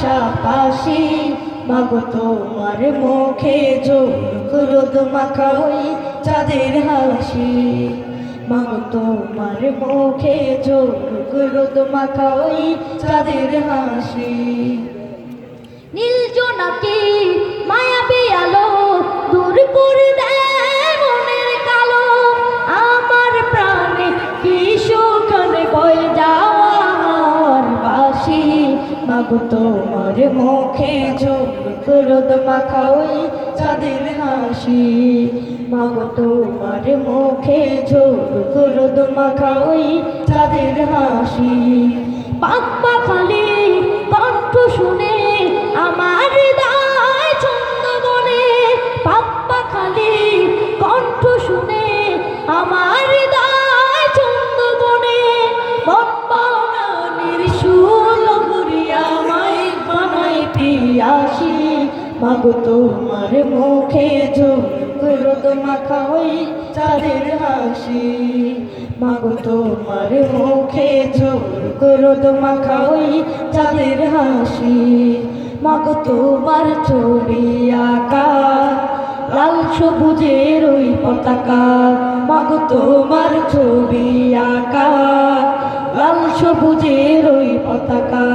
পাশাপাশি মাগো তোমার মুখে ঝোলক রোদ মাখা হই চাঁদের হাসি। মাগো তোমার মুখে ঝোলক রোদ মাখা হই চাঁদের হাসি। মাগো তোমার মুখে ঝোলক রোদ মাখা ওই চাঁদের হাসি। মাগো তোমার মুখে ঝোলক রোদ মাখা ওই চাঁদের হাসি। পাক খালি কণ্ঠ শুনে মাগো তোমার মুখে ঝোলক রোদ মাখা ওই চাঁদের হাসি। মাগো তোমার মুখে ঝোলক রোদ মাখা ওই চাঁদের হাসি। মাগো তোমার ছবি আঁকা, লাল সবুজের ওই পতাকা। মাগো তোমার ছবি আঁকা, লাল সবুজের ওই পতাকা।